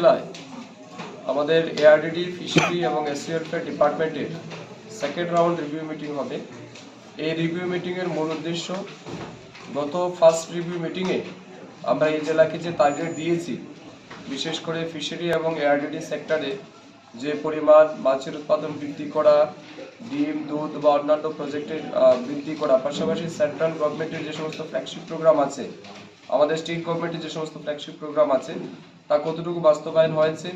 জেলায় আমাদের ARDD fishery এবং এসিওরফেয়ার ডিপার্টমেন্টের সেকেন্ড রাউন্ড রিভিউ মিটিং হবে। এই রিভিউ মিটিংয়ের মূল উদ্দেশ্য গত ফার্স্ট রিভিউ মিটিংয়ে আমরা এই জেলাকে যে টার্গেট দিয়েছি, বিশেষ করে ফিশারি এবং এআরডিডি সেক্টরে যে পরিমাণ মাছের উৎপাদন বৃদ্ধি করা, ডিম, দুধ বা অন্যান্য প্রজেক্টের বৃদ্ধি করা, পাশাপাশি সেন্ট্রাল গভর্নমেন্টের যে সমস্ত ফ্ল্যাগশিপ প্রোগ্রাম আছে আমাদের স্টেট গভর্নমেন্টের যে সমস্ত ফ্ল্যাগশিপ প্রোগ্রাম আছে, তা কতটুকু বাস্তবায়ন হয়েছে,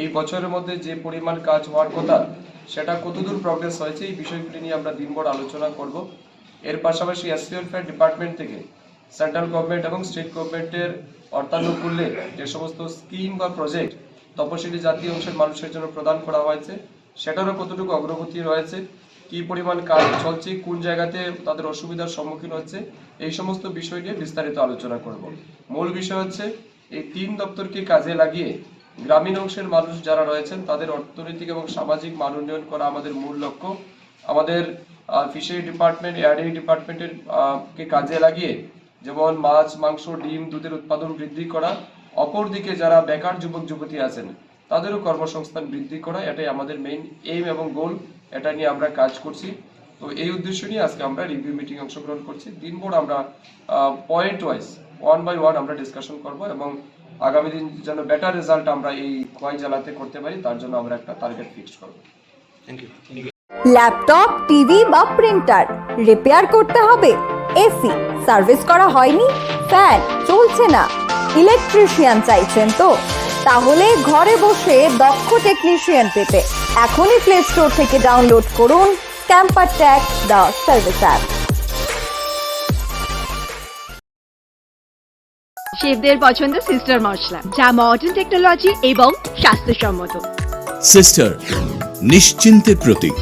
এই বছরের মধ্যে যে পরিমাণ কাজ হওয়ার কথা, সেটা কতদূর প্রগ্রেস হয়েছে, এই বিষয়গুলি নিয়ে আমরা দিনভর আলোচনা করব। এর পাশাপাশি এসপিওরফেয়ার ডিপার্টমেন্ট থেকে সেন্ট্রাল গভর্নমেন্ট এবং স্টেট গভর্নমেন্টের অর্থানুকূল্যে যে সমস্ত স্কিম বা প্রজেক্ট তপশিলি জাতি অংশের মানুষের জন্য প্রদান করা হয়েছে সেটারও কতটুকু অগ্রগতি রয়েছে, কি পরিমাণ কাজ চলছে, কোন জায়গাতে তাদের অসুবিধার সম্মুখীন হচ্ছে, এই সমস্ত বিষয় নিয়ে বিস্তারিত আলোচনা করব। মূল বিষয় হচ্ছে, এই তিন দপ্তরকে কাজে লাগিয়ে গ্রামীণ অংশের মানুষ যারা রয়েছেন, তাদের অর্থনৈতিক এবং সামাজিক মান উন্নয়ন করা আমাদের মূল লক্ষ্য। আমাদের ফিশারি ডিপার্টমেন্ট এয়ারডি ডিপার্টমেন্টের কে কাজে লাগিয়ে যেমন মাছ, মাংস, ডিম, দুধের উৎপাদন বৃদ্ধি করা। অপরদিকে যারা বেকার যুবক, যুবতী আছেন তাদেরও কর্মসংস্থান বৃদ্ধি করা এটাই আমাদের মেইন এইম এবং গোল এটা নিয়ে আমরা কাজ করছি। তো এই উদ্দেশ্য নিয়ে আজকে আমরা রিভিউ মিটিং অংশগ্রহণ করছি। দিনভর আমরা point wise one by one আমরা ডিসকাশন করব এবং আগামী দিন যেন বেটার রেজাল্ট আমরা এই খোয়াই জেলাতে করতে পারি তার জন্য আমরা একটা টার্গেট ফিক্স করব। থ্যাংক ইউ ল্যাপটপ টিভি বা প্রিন্টার রিপেয়ার করতে হবে। এসি সার্ভিস করা হয়নি ফ্যান চলছে না। ইলেকট্রিশিয়ান চাইছেন তো। তাহলে ঘরে বসে দক্ষ টেকনিশিয়ান পেতে এখনই প্লে স্টোর থেকে ডাউনলোড করুন ক্যাম্পার ট্যাক দ্য সার্ভিস অ্যাপ শেফদের পছন্দ সিস্টার মশলা যা মডার্ন টেকনোলজি এবং স্বাস্থ্যসম্মত। সিস্টার নিশ্চিন্তের প্রতীক।